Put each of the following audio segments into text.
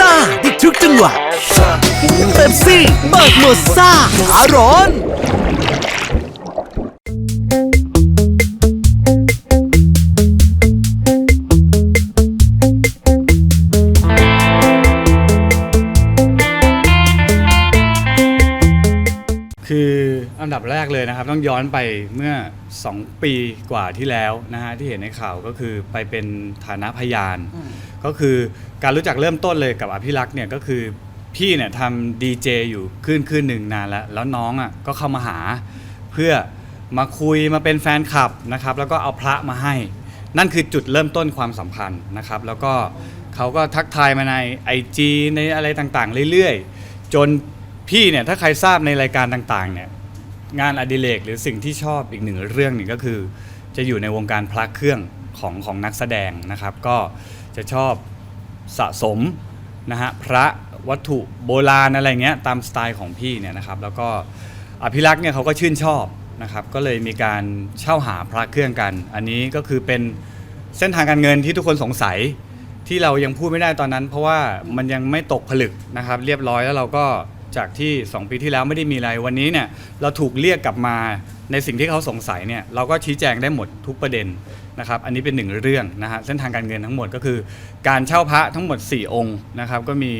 ซ่าได้ทุกจังหวะเต็มซี่เปิดโหมดซ่าขาร้อน บแรกเลยนะครับ ต้องย้อนไปเมื่อ 2 ปีกว่าที่แล้วนะฮะที่เห็นในข่าวก็คือไปเป็นฐานะพยานก็คือการรู้จักเริ่มต้นเลยกับอภิรักษ์เนี่ยก็คือพี่เนี่ยทำดีเจอยู่ขึ้นขึ้นหนึ่งนานแล้ว แล้วน้องอะก็เข้ามาหา เพื่อมาคุยมาเป็นแฟนคลับนะครับ แล้วก็เอาพระมาให้ นั่นคือจุดเริ่มต้นความสัมพันธ์นะครับ แล้วก็เขาก็ทักทายมาใน IG ในอะไรต่างๆ เรื่อยๆ จนพี่เนี่ยถ้าใครทราบในรายการต่างๆเนี่ย งานอดิเรกหรือสิ่งที่ชอบอีกหนึ่งเรื่องหนึ่งก็คือ จะอยู่ในวงการพระเครื่องของของนักแสดงนะครับ ก็จะชอบสะสมนะฮะพระวัตถุโบราณอะไรเงี้ยตามสไตล์ของพี่เนี่ยนะครับ แล้วก็อภิรักษ์เนี่ยเขาก็ชื่นชอบนะครับ ก็เลยมีการเช่าหาพระเครื่องกัน อันนี้ก็คือเป็นเส้นทางการเงินที่ทุกคนสงสัยที่เรายังพูดไม่ได้ตอนนั้น เพราะว่ามันยังไม่ตกผลึกนะครับ เรียบร้อยแล้วเราก็ จากที่ 2 ปีที่แล้วไม่ได้มีอะไรวันนี้เนี่ยเราถูกเรียกกลับมาในสิ่งที่เขาสงสัยเนี่ยเราก็ชี้แจงได้หมดทุกประเด็นนะครับอันนี้เป็นหนึ่งเรื่องนะฮะเส้นทางการเงินทั้งหมดก็คือ การเช่าพระทั้งหมด 4 องค์นะครับก็มี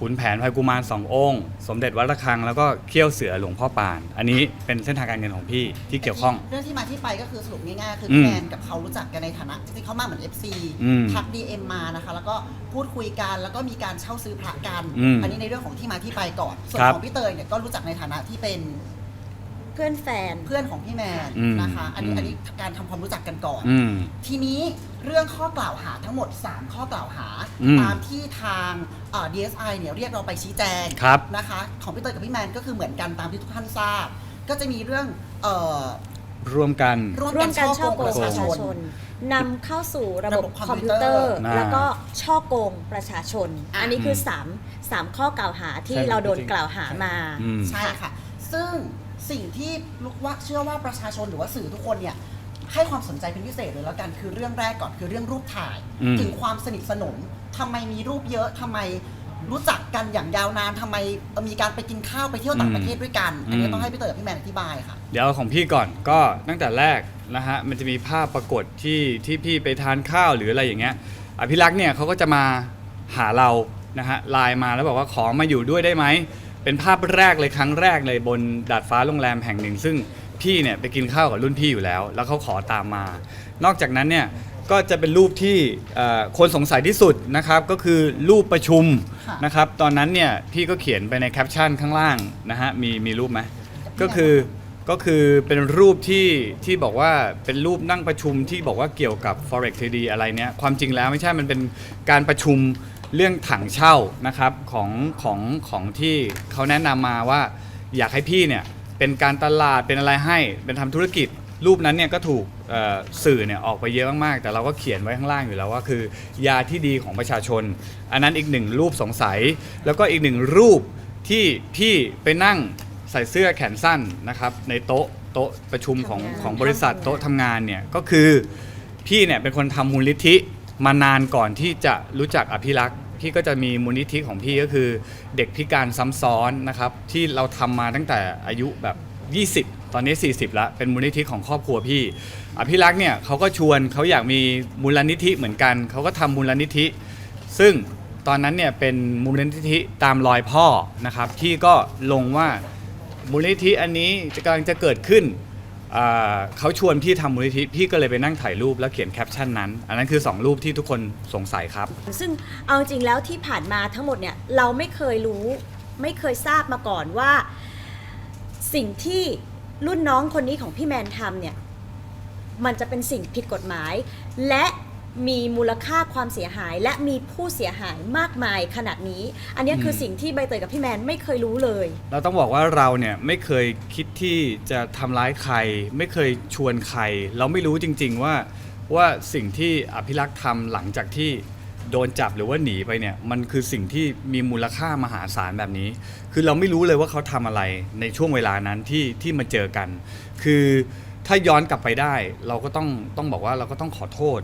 ขุนแผนพายกุมารสององค์ สมเด็จวัดระฆังแล้วก็เขี้ยวเสือหลวงพ่อปาน อันนี้เป็นเส้นทางการเงินของพี่ที่เกี่ยวข้อง เรื่องที่มาที่ไปก็คือสรุปง่ายๆคืออืมแฟนกับเขารู้จักกันในฐานะจริงๆเขามาเหมือน FC อืมทัก DM มานะคะ แล้วก็พูดคุยกันแล้วก็มีการเช่าซื้อพระกันอืมอันนี้ในเรื่องของที่มาที่ไปก่อนส่วนครับ ของพี่เตยเนี่ยก็รู้จักในฐานะที่เป็น เพื่อนแฟน เพื่อนของพี่แมนอืมนะคะ อันนี้อืม อันนี้การทำความรู้จักกันก่อน อืม ทีนี้เรื่องข้อกล่าวหาทั้งหมด 3 ข้อกล่าวหา อืมตามที่ทางเอ่อ DSI เนี่ยเรียกเราไปชี้แจงครับนะคะ ของพี่เตยกับพี่แมนก็คือเหมือนกันตามที่ทุกท่านทราบ ก็จะมีเรื่องเอ่อร่วมกัน ร่วมร่วกัมนกันช่ช่ออโกโกงงปประระชาชาชชน นนำเข้าสู่ระระบบบบบคคออมมพิพิววเตเตออร์ ร์อ่าแล้วก็ช่อโกงประชาชนอะอันนี้คือ3 3ข้อกล่าวหาที่ใช่เราโดนกล่าวหามา อืม ใช่ค่ะ ซึ่ง สิ่งที่ลูกว่าเชื่อว่าประชาชนหรือว่าสื่อทุกคนเนี่ยให้ความสนใจเป็นพิเศษเลยแล้วกันคือเรื่องแรกก่อนคือเรื่องรูปถ่าย อืม ถึงความสนิทสนมทำไมมีรูปเยอะทำไมรู้จักกันอย่างยาวนานทำไมมีการไปกินข้าวไปเที่ยวต่างประเทศด้วยกันอันนี้อืมต้องให้พี่เต๋อกับพี่แมนอธิบายค่ะ เดี๋ยวเอาของพี่ก่อนก็ตั้งแต่แรกนะฮะมันจะมีภาพปรากฏที่ที่พี่ไปทานข้าวหรืออะไรอย่างเงี้ยอภิรักษ์เนี่ยเขาก็จะมาหาเรานะฮะไลน์มาแล้วบอกว่าขอมาอยู่ด้วยได้ไหม เป็นภาพแรกเลยครั้งแรกเลยบนดาดฟ้าโรงแรมแห่งหนึ่ง ซึ่งพี่เนี่ยไปกินข้าวกับรุ่นพี่อยู่แล้ว แล้วเขาขอตามมา นอกจากนั้นเนี่ยก็จะเป็นรูปที่เอ่อคนสงสัยที่สุดนะครับ ก็คือรูปประชุมค่ะนะครับ ตอนนั้นเนี่ยพี่ก็เขียนไปในแคปชั่นข้างล่างนะฮะมีมีรูปไหมก็คือก็คือเป็นรูปที่ที่บอกว่าเป็นรูปนั่งประชุมที่บอกว่าเกี่ยวกับ forex 3D อะไรเนี้ยความจริงแล้วไม่ใช่มันเป็นการประชุม เรื่องถังเช่านะครับของของของที่เขาแนะนำมาว่า อยากให้พี่เนี่ยเป็นการตลาดเป็นอะไรให้เป็นทำธุรกิจ รูปนั้นเนี่ยก็ถูกเอ่อสื่อเนี่ยออกไปเยอะมากๆ แต่เราก็เขียนไว้ข้างล่างอยู่แล้วว่าคือ ยาที่ดีของประชาชน อันนั้นอีกหนึ่งรูปสงสัย แล้วก็อีกหนึ่งรูปที่พี่ไปนั่งใส่เสื้อแขนสั้นนะครับในโต๊ะโต๊ะประชุมของของบริษัทโต๊ะทำงานเนี่ยก็คือ พี่เนี่ยเป็นคนทำมูลนิธิ มานานก่อนที่จะรู้จักอภิรักษ์พี่ก็จะมีมูลนิธิของพี่ก็คือ เด็กพิการซ้ำซ้อนนะครับ ที่เราทำมาตั้งแต่อายุแบบ 20 ตอนนี้ 40แล้วเป็นมูลนิธิของครอบครัวพี่ อภิรักษ์เนี่ยเขาก็ชวนเขาอยากมีมูลนิธิเหมือนกันเขาก็ทำมูลนิธิ ซึ่งตอนนั้นเนี่ยเป็นมูลนิธิตามรอยพ่อนะครับที่ก็ลงว่ามูลนิธิอันนี้จะกำลังจะเกิดขึ้น อ่าเขาชวนพี่ทำมูลนิธิพี่ก็เลยไปนั่งถ่ายรูปแล้วเขียนแคปชั่นนั้น อันนั้นคือ 2 รูปที่ทุกคนสงสัยครับ ซึ่งเอาจริงแล้วที่ผ่านมาทั้งหมดเนี่ยเราไม่เคยรู้ ไม่เคยทราบมาก่อนว่า สิ่งที่รุ่นน้องคนนี้ของพี่แมนทำเนี่ย มันจะเป็นสิ่งผิดกฎหมาย และ มีมูลค่าความเสียหาย และมีผู้เสียหายมากมายขนาดนี้ อันเนี้ยคือสิ่งที่ใบเตยกับพี่แมนไม่เคยรู้เลย เราต้องบอกว่าเราเนี่ยไม่เคยคิดที่จะทำร้ายใคร ไม่เคยชวนใคร เราไม่รู้จริง ๆว่าว่าสิ่งที่อภิรักษ์ทำหลังจากที่โดนจับหรือว่าหนีไปเนี่ยมันคือสิ่งที่มีมูลค่ามหาศาลแบบนี้ คือเราไม่รู้เลยว่าเขาทำอะไรในช่วงเวลานั้นที่ที่มาเจอกัน คือถ้าย้อนกลับไปได้ เราก็ต้องต้องบอกว่าเราก็ต้องขอโทษ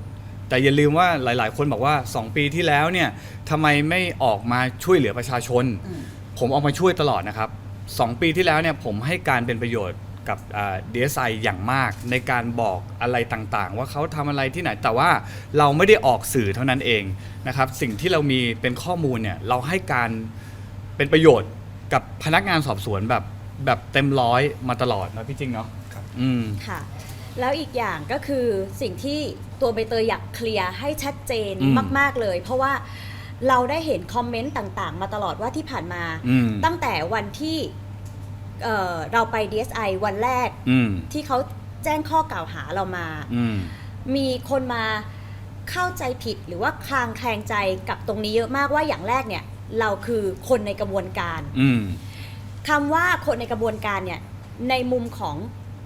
แต่อย่าลืมว่าหลาย ๆ คนบอกว่า 2 ปีที่แล้วเนี่ยทำไมไม่ออกมาช่วยเหลือประชาชน ผมออกมาช่วยตลอดนะครับ 2 ปีที่แล้วเนี่ยผมให้การเป็นประโยชน์กับดีเอสไออย่างมากในการบอกอะไรต่างๆ ว่าเขาทำอะไรที่ไหน แต่ว่าเราไม่ได้ออกสื่อเท่านั้นเองนะครับ สิ่งที่เรามีเป็นข้อมูลเนี่ยเราให้การเป็นประโยชน์กับพนักงานสอบสวนแบบแบบเต็มร้อยมาตลอดนะพี่จริงเนาะอืมค่ะ แล้วอีกอย่างก็คือสิ่งที่ตัวใบเตยอยากเคลียร์ให้ชัดเจนอืมมาก ๆเลย เพราะว่าเราได้เห็นคอมเมนต์ต่างๆ มาตลอดว่าที่ผ่านมา อืม ตั้งแต่วันที่เอ่อเราไป DSI วันแรกอืม ที่เขาแจ้งข้อกล่าวหาเรามา อืม มีคนมาเข้าใจผิดหรือว่าคลางแคลงใจกับตรงนี้เยอะมากว่าอย่างแรกเนี่ยเราคือคนในกระบวนการ อืม คำว่าคนในกระบวนการเนี่ยในมุมของ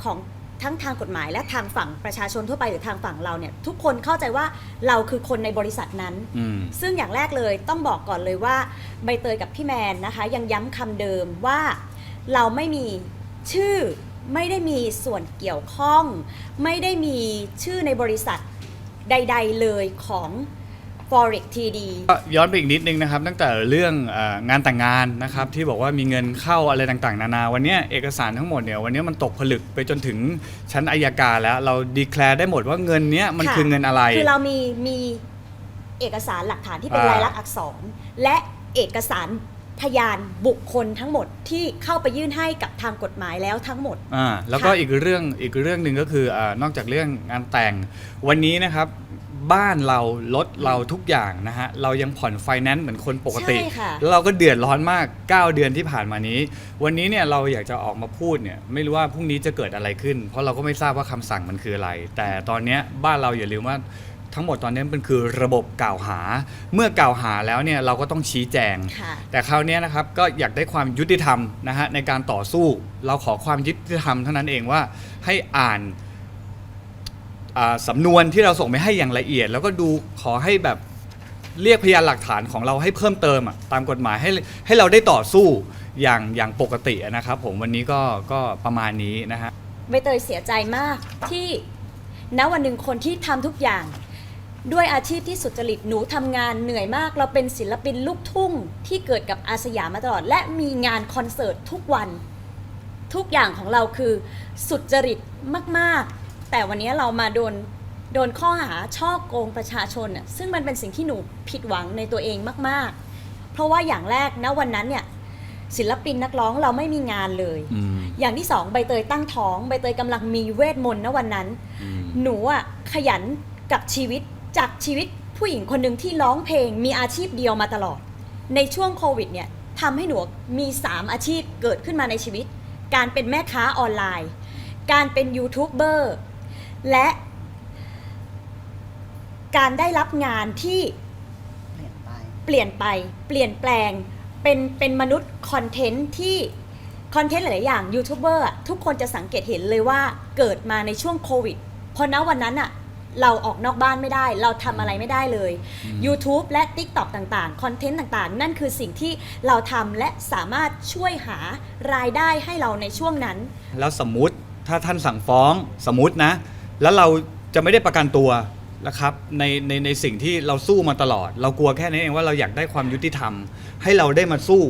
ของ ทั้งทางกฎหมายและทางฝั่งประชาชนทั่วไปหรือทางฝั่งเราเนี่ยทุกคนเข้าใจว่าเราคือคนในบริษัทนั้น อืม ซึ่งอย่างแรกเลยต้องบอกก่อนเลยว่าใบเตยกับพี่แมนนะคะ ยังย้ำคำเดิมว่าเราไม่มีชื่อไม่ได้มีส่วนเกี่ยวข้อง ไม่ได้มีชื่อในบริษัทใด ๆ เลยของ Forex TD ก็ย้อนไปอีกนิดนึงนะครับ ตั้งแต่เรื่องเอองานแต่งงานนะครับที่บอกว่ามีเงินเข้าอะไรต่างๆ นานา วันเนี้ยเอกสารทั้งหมดเนี่ยวันเนี้ยมันตกผลึกไปจนถึงชั้นอายการแล้ว เราดีแคลร์ได้หมดว่าเงินเนี้ยมันค่ะคือเงินอะไร คือเรามีมีเอกสารหลักฐานที่เป็นอ่าลายลักษณ์อักษร และเอกสารพยานบุคคลทั้งหมดที่เข้าไปยื่นให้กับทางกฎหมายแล้วทั้งหมดอ่าแล้วก็ค่ะอีกเรื่องอีกเรื่องหนึ่งก็คืออานอกจากเรื่องงานแต่งวันนี้นะครับ บ้านเรารถเราทุกอย่างนะฮะเรายังผ่อนไฟแนนซ์เหมือนคนปกติ ใช่ค่ะ แล้วเราก็เดือดร้อนมาก 9 เดือนที่ผ่านมานี้ วันนี้เนี่ยเราอยากจะออกมาพูดเนี่ยไม่รู้ว่าพรุ่งนี้จะเกิดอะไรขึ้น เพราะเราก็ไม่ทราบว่าคำสั่งมันคืออะไร แต่ตอนเนี้ยบ้านเราอย่าลืมว่าทั้งหมดตอนนี้มันคือระบบกล่าวหา เมื่อกล่าวหาแล้วเนี่ยเราก็ต้องชี้แจง ค่ะ แต่คราวเนี้ยนะครับก็อยากได้ความยุติธรรมนะฮะในการต่อสู้ เราขอความยุติธรรมเท่านั้นเองว่าให้อ่านอ่า สำนวนที่เราส่งไปให้อย่างละเอียด แล้วก็ดูขอให้แบบเรียกพยานหลักฐานของเราให้เพิ่มเติมตามกฎหมายให้ให้เราได้ต่อสู้อย่างอย่างปกตินะครับผมวันนี้ก็ก็ประมาณนี้นะฮะใบเตยเสียใจมากที่ณวันหนึ่งคนที่ทำทุกอย่าง ด้วยอาชีพที่สุจริตหนูทำงานเหนื่อยมาก เราเป็นศิลปินลูกทุ่งที่เกิดกับอาสยามมาตลอด และมีงานคอนเสิร์ตทุกวัน ทุกอย่างของเราคือสุจริตมาก ๆ แต่วันนี้เรามาโดนโดนข้อหาช่อโกงประชาชนน่ะซึ่งมันเป็นสิ่งที่หนูผิดหวังในตัวเองมาก ๆ เพราะว่าอย่างแรกณวันนั้นเนี่ยศิลปินนักร้องเราไม่มีงานเลยอย่างที่สองใบเตยตั้งท้องใบเตยกำลังมีเวทมนต์ณวันนั้นหนูอะขยันกับชีวิตจากชีวิตผู้หญิงคนหนึ่งที่ร้องเพลงมีอาชีพเดียวมาตลอด ในช่วงโควิดเนี่ยทำให้หนูมี 3 อาชีพเกิดขึ้นมาในชีวิต การเป็นแม่ค้าออนไลน์ การเป็นยูทูบเบอร์ และ การได้รับงานที่เปลี่ยนไปเปลี่ยนไป เปลี่ยนแปลงเป็นเป็นมนุษย์คอนเทนต์ที่คอนเทนต์หลายๆอย่างยูทูบเบอร์อะทุกคนจะสังเกตเห็นเลยว่าเกิดมาในช่วงโควิดเพราะณวันนั้นอะเราออกนอกบ้านไม่ได้ เราทำอะไรไม่ได้เลย YouTube และ TikTok ต่างๆ คอนเทนต์ต่างๆ นั่นคือสิ่งที่เราทำและสามารถช่วยหารายได้ให้เราในช่วงนั้น แล้วสมมุติถ้าท่านสั่งฟ้องสมมตินะ แล้วเราจะไม่ได้ประกันตัวนะครับในในในสิ่งที่เราสู้มาตลอด เรากลัวแค่นี้เองว่าเราอยากได้ความยุติธรรม ให้เราได้มาสู้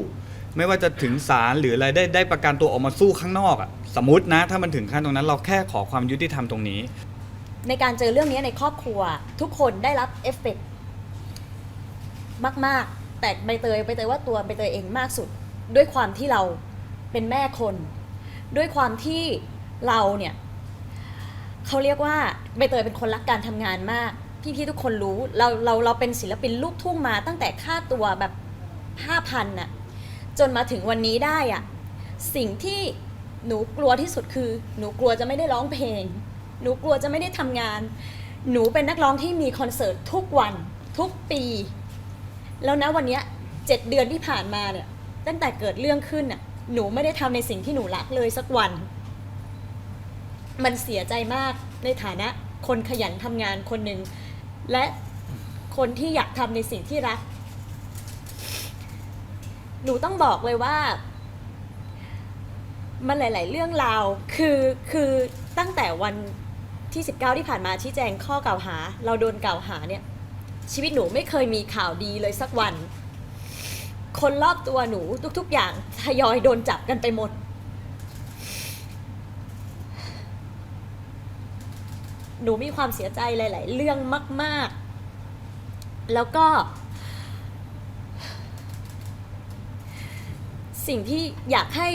ไม่ว่าจะถึงศาลหรืออะไรได้ได้ประกันตัวออกมาสู้ข้างนอกอะสมมตินะ ถ้ามันถึงขั้นตรงนั้น เราแค่ขอความยุติธรรมตรงนี้ ในการเจอเรื่องนี้ในครอบครัว ทุกคนได้รับเอฟเฟกต์มาก ๆ แต่ใบเตยใบเตยว่าตัวใบเตยเองมากสุด ด้วยความที่เราเป็นแม่คน ด้วยความที่เราเนี่ย เขาเรียกว่าใบเตยเป็นคนรักการทำงานมาก พี่ๆทุกคนรู้เราเราเราเป็นศิลปินลูกทุ่งมาตั้งแต่ค่าตัวแบบห้าพันน่ะจนมาถึงวันนี้ได้อะสิ่งที่หนูกลัวที่สุดคือ หนูกลัวจะไม่ได้ร้องเพลง หนูกลัวจะไม่ได้ทำงาน หนูเป็นนักร้องที่มีคอนเสิร์ตทุกวันทุกปี แล้วนะวันเนี้ยเจ็ดเดือนที่ผ่านมาเนี่ยตั้งแต่เกิดเรื่องขึ้นน่ะหนูไม่ได้ทำในสิ่งที่หนูรักเลยสักวัน มันเสียใจมากในฐานะคนขยันทำงานคนหนึ่ง และคนที่อยากทำในสิ่งที่รัก หนูต้องบอกเลยว่า มันหลาย ๆ เรื่องราว คือคือตั้งแต่วันที่ 19 ที่ผ่านมาชี้แจงข้อกล่าวหา เราโดนกล่าวหาเนี่ย ชีวิตหนูไม่เคยมีข่าวดีเลยสักวัน คนรอบตัวหนูทุก ๆ อย่างทยอยโดนจับกันไปหมด หนูมีความเสียใจหลาย ๆ เรื่องมาก ๆ แล้วก็ สิ่งที่อยากให้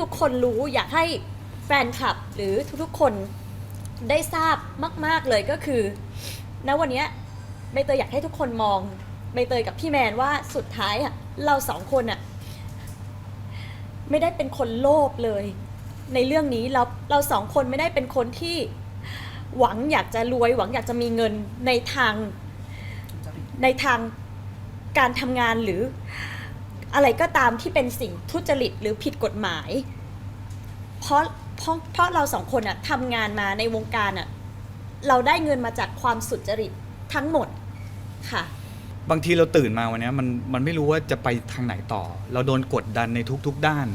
ทุก ๆ คนรู้ อยากให้แฟนคลับหรือทุก ๆ คนได้ทราบมาก ๆ เลยก็คือณวันนี้ใบเตยอยากให้ทุกคนมองใบเตยกับพี่แมนว่าสุดท้ายอะเราสองคนอะไม่ได้เป็นคนโลภเลย ในเรื่องนี้เราเราสองคนไม่ได้เป็นคนที่ หวังอยากจะรวย หวังอยากจะมีเงินในทางในทางการทำงานหรืออะไรก็ตามที่เป็นสิ่งทุจริตหรือผิดกฎหมาย เพราะเพราะเพราะเราสองคนอะทำงานมาในวงการอะเราได้เงินมาจากความสุจริตทั้งหมดค่ะ บางทีเราตื่นมาวันนี้มันมันไม่รู้ว่าจะไปทางไหนต่อ เราโดนกดดันในทุกๆด้าน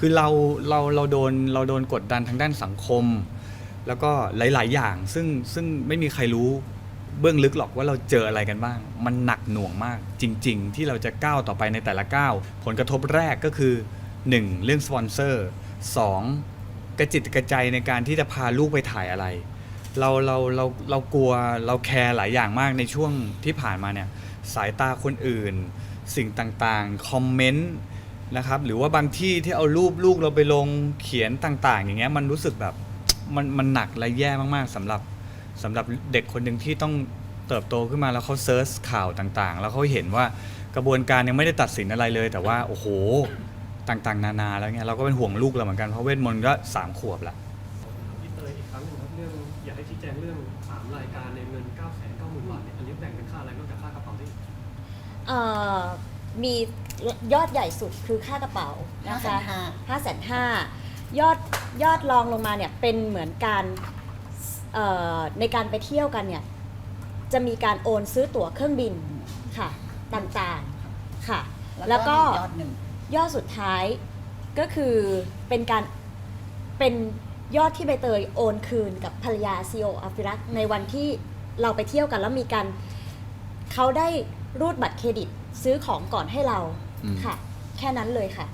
คือเราเราเราโดนเราโดนกดดันทางด้านสังคม แล้วก็หลาย ๆ อย่างซึ่งซึ่งไม่มีใครรู้เบื้องลึกหรอกว่าเราเจออะไรกันบ้าง มันหนักหน่วงมาก จริง ๆ ที่เราจะก้าวต่อไปในแต่ละก้าวผลกระทบแรกก็คือ 1. เรื่องสปอนเซอร์ 2. กระจิตกระใจในการที่จะพาลูกไปถ่ายอะไร เราเราเราเรากลัวเราแคร์หลายอย่างมากในช่วงที่ผ่านมาเนี่ยสายตาคนอื่น สิ่งต่างๆ คอมเมนต์นะครับหรือว่าบางที่ที่เอารูปลูกเราไปลงเขียนต่าง ๆ อย่างเงี้ยมันรู้สึกแบบ มันมันหนักและแย่มากๆสำหรับสำหรับเด็กคนหนึ่งที่ต้องเติบโตขึ้นมาแล้วเขาเซิร์ชข่าวต่างๆ แล้วเขาเห็นว่ากระบวนการยังไม่ได้ตัดสินอะไรเลย แต่ว่าโอ้โหต่างๆ นานาแล้วเงี้ยเราก็เป็นห่วงลูกเราเหมือนกันเพราะเวทมนต์ก็สามขวบละพี่เตยอีกครั้งหนึ่งครับเรื่องอยากให้ชี้แจงเรื่องสามรายการในเงิน9 9 0 0 0 0บาทเนี่ยอันนี้แบ่งเป็นค่าอะไรนอกจากค่ากระเป๋าที่เอ่อมียอดใหญ่สุดคือค่ากระเป๋านะคะ550,000ห้าแสนห้า ยอดยอดรองลงมาเนี่ยเป็นเหมือนการเอ่อในการไปเที่ยวกันเนี่ยจะมีการโอนซื้อตั๋วเครื่องบินค่ะต่างๆค่ะ แล้วก็มียอดหนึ่งยอดสุดท้ายก็คือเป็นการเป็นยอดที่ใบเตยโอนคืนกับภรรยาซีโออภิรักษ์ในวันที่เราไปเที่ยวกันแล้วมีการเขาได้รูดบัตรเครดิตซื้อของก่อนให้เราอืมค่ะ แค่นั้นเลยค่ะ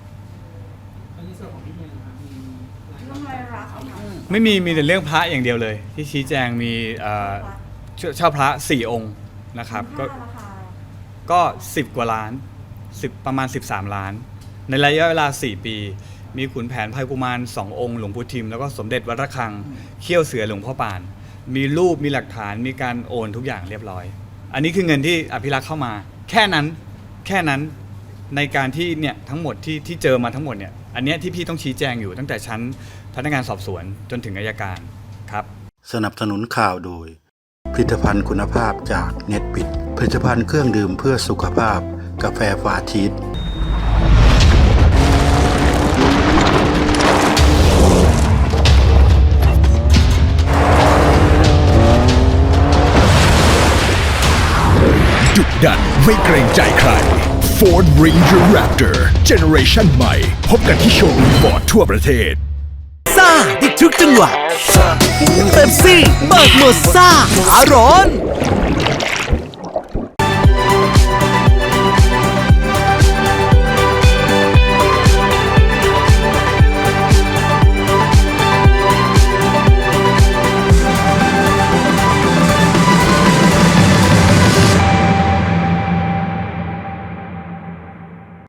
ไม่มีมีแต่เรื่องพระอย่างเดียวเลย ที่ชี้แจงมีเอ่อเช่าเช่าพระสี่องค์นะครับก็ก็ 10 กว่าล้าน 10 ประมาณ 13 ล้าน ในระยะเวลา 4 ปี มีขุนแผนภัยกุมาร2องค์หลวงปู่ทิม แล้วก็สมเด็จวัดระฆังเขี้ยวเสือหลวงพ่อปาน มีรูปมีหลักฐานมีการโอนทุกอย่างเรียบร้อย อันนี้คือเงินที่อภิรักษ์เข้ามา แค่นั้นแค่นั้นในการที่เนี่ยทั้งหมดที่ที่เจอมาทั้งหมดเนี่ยอันเนี้ยที่พี่ต้องชี้แจงอยู่ตั้งแต่ชั้น พนักงานสอบสวนจนถึงอายการครับ สนับสนุนข่าวโดย ผลิตภัณฑ์คุณภาพจากเน็ตบิด ผลิตภัณฑ์เครื่องดื่มเพื่อสุขภาพ กาแฟฟาชีสดุดันไม่เกรงใจใคร Ford Ranger Raptor Generation ใหม่ พบกันที่โชว์รูมฟอร์ดทั่วประเทศ ซ่าได้ทุกจังหวะเป๊ปซี่เบิกหมดซ่าอาร้อน